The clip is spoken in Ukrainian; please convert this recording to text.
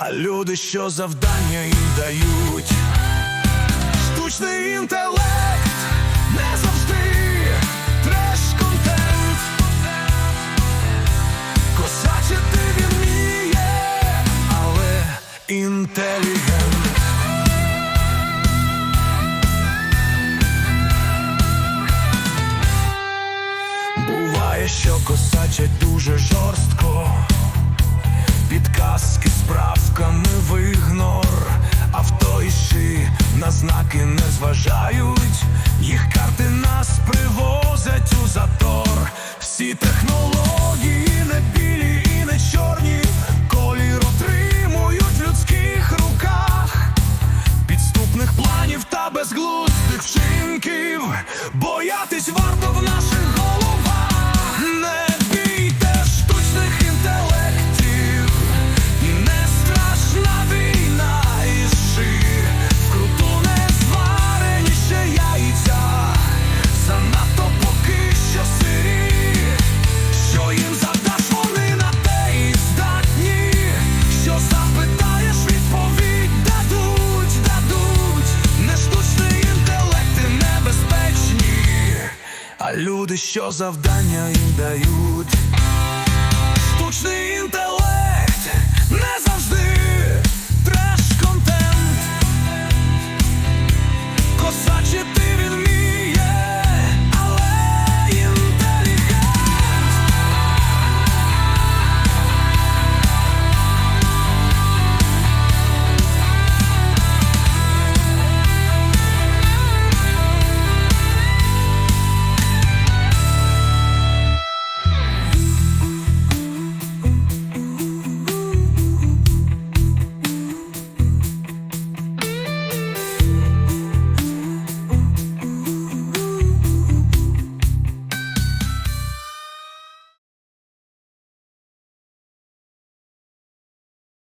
а люди, що завдання їм дають. Штучний інтелект не завжди треш-контент. Косачити він вміє, але інтелігент. Буває, що косачать дуже жорстко. Підказки правками в ігнор. Авто і ши на знаки не зважають. Їх карти нас привозять у затор. Всі технології не білі і не чорні. Колір отримують в людських руках. Підступних планів та безглуздих вчинків. Боятись варто в наших Люди, що завдання їм дають. Штучний інтелект